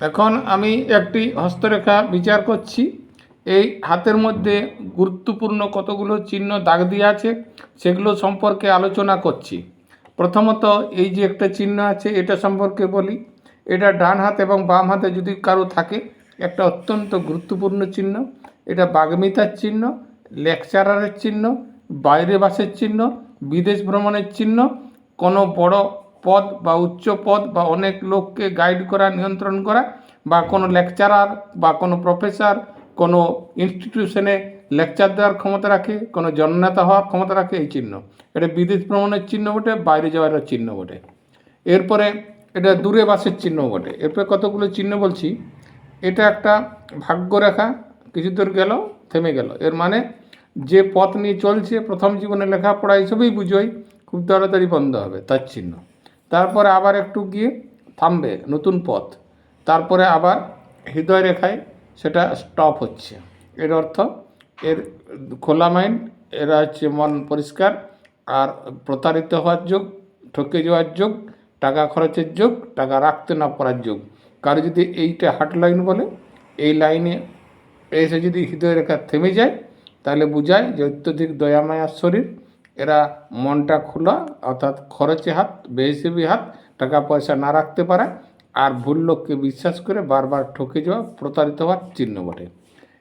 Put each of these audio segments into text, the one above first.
এখন আমি একটি হস্তরেখা বিচার করছি। এই হাতের মধ্যে গুরুত্বপূর্ণ কতগুলো চিহ্ন দাগ দিয়ে আছে, সেগুলো সম্পর্কে আলোচনা করছি। প্রথমত এই যে একটা চিহ্ন আছে, এটা সম্পর্কে বলি। এটা ডান হাত এবং বাম হাতে যদি কারও থাকে, একটা অত্যন্ত গুরুত্বপূর্ণ চিহ্ন। এটা বাগ্মিতার চিহ্ন, লেকচারারের চিহ্ন, বাইরে বাসের চিহ্ন, বিদেশ ভ্রমণের চিহ্ন, কোনো বড় পদ বা উচ্চ পদ বা অনেক লোককে গাইড করা, নিয়ন্ত্রণ করা বা কোনো লেকচারার বা কোনো প্রফেসর কোনো ইনস্টিটিউশনে লেকচার দেওয়ার ক্ষমতা রাখে, কোনো জননেতা হওয়ার ক্ষমতা রাখে, এই চিহ্ন। এটা বিদেশ ভ্রমণের চিহ্ন বটে, বাইরে যাওয়ার চিহ্ন বটে। এরপরে এটা দূরে বাসের চিহ্ন বটে। এরপরে কতগুলো চিহ্ন বলছি? এটা একটা ভাগ্যরেখা কিছু দূর গেল, থেমে গেল। এর মানে যে পথ নিয়ে চলছে, প্রথম জীবনে লেখাপড়া হিসেবেই বুঝোই, খুব তাড়াতাড়ি বন্ধ হবে, তার চিহ্ন। তারপরে আবার একটু গিয়ে থামবে নতুন পথ। তারপরে আবার হৃদয় রেখায় সেটা স্টপ হচ্ছে। এর অর্থ এর খোলা মাইন্ড এরা হচ্ছে মন পরিষ্কার, আর প্রতারিত হওয়ার যোগ, ঠকে যাওয়ার যোগ, টাকা খরচের যোগ, টাকা রাখতে না পারার যোগ। কারও যদি এইটা হার্ট লাইন বলে, এই লাইনে এসে যদি হৃদয় রেখা থেমে যায়, তাহলে বোঝায় যে অত্যধিক দয়ামায়ার শরীর। এরা মনটা খোলা, অর্থাৎ খরচে হাত, বেহিসেবি হাত, টাকা পয়সা না রাখতে পারে, আর ভুল লোককে বিশ্বাস করে বারবার ঠকে যাওয়া প্রতারিত হওয়ার চিহ্ন বটে।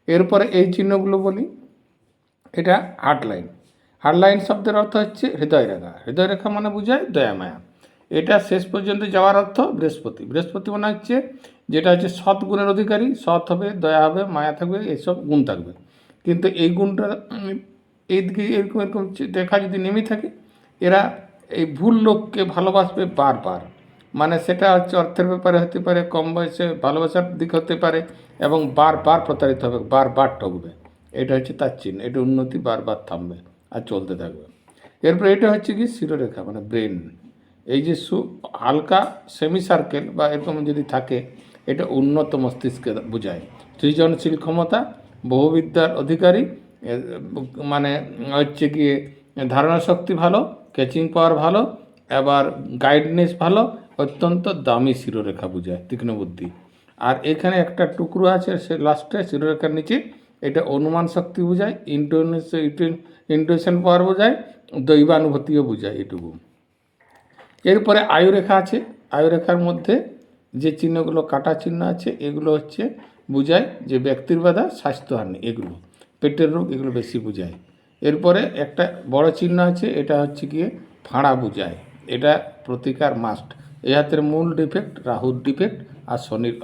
এরপরে এই চিহ্নগুলো বলি। এটা হার্ট লাইন হার্ট লাইন শব্দের অর্থ হচ্ছে হৃদয় রেখা। হৃদয় রেখা মানে বোঝায় দয়ামায়া এটা শেষ পর্যন্ত যাওয়ার অর্থ বৃহস্পতি। বৃহস্পতি মানে হচ্ছে যেটা হচ্ছে সৎ গুণের অধিকারী। সৎ হবে, দয়া হবে, মায়া থাকবে এইসব গুণ থাকবে। কিন্তু এই গুণটা এইদিকে এরকম এরকম চে- দেখা যদি নেমে থাকে, এরা এই ভুল লোককে ভালোবাসবে বারবার। মানে সেটা হচ্ছে অর্থের ব্যাপারে হতে পারে, কম বয়সে ভালোবাসার দিক হতে পারে, এবং বারবার প্রতারিত হবে, বারবার ঠকবে। এটা হচ্ছে তার চিহ্ন, এটা উন্নতি বারবার থামবে আর চলতে থাকবে। এরপরে এটা হচ্ছে কি শিরোরেখা মানে ব্রেন। এই যে সু, হালকা সেমি সার্কেল বা এরকম যদি থাকে, এটা উন্নত মস্তিষ্কে বোঝায়। সৃজনশীল ক্ষমতা, বহুবিদ্যার অধিকারী মানে হচ্ছে গিয়ে ধারণা শক্তি ভালো ক্যাচিং পাওয়ার ভালো এবার গাইডনেস ভালো, অত্যন্ত দামি শিরোরেখা বোঝায়, তীক্ষ্ণ বুদ্ধি। আর এখানে একটা টুকরো আছে, সে লাস্টে শিরোরেখার নিচে, এটা অনুমান শক্তি বোঝায় ইন্টোনেশন ইন্টোনেশন পাওয়ার বোঝায়, দৈবানুভূতিও বোঝায় এটুকু। এরপরে আয়ুরেখা আছে, আয়ুরেখার মধ্যে যে চিহ্নগুলো কাটা চিহ্ন আছে, এগুলো হচ্ছে বোঝায় যে ব্যক্তির বাধা, স্বাস্থ্যহানি, এগুলো। পেটের রোগ এগুলো বেশি বোঝায়। এরপরে একটা বড় চিহ্ন আছে, এটা হচ্ছে গিয়ে ফাঁড়া বোঝায়। এটা প্রতিকার মাস্ট এ হাতের মূল ডিফেক্ট রাহুর ডিফেক্ট আর শনির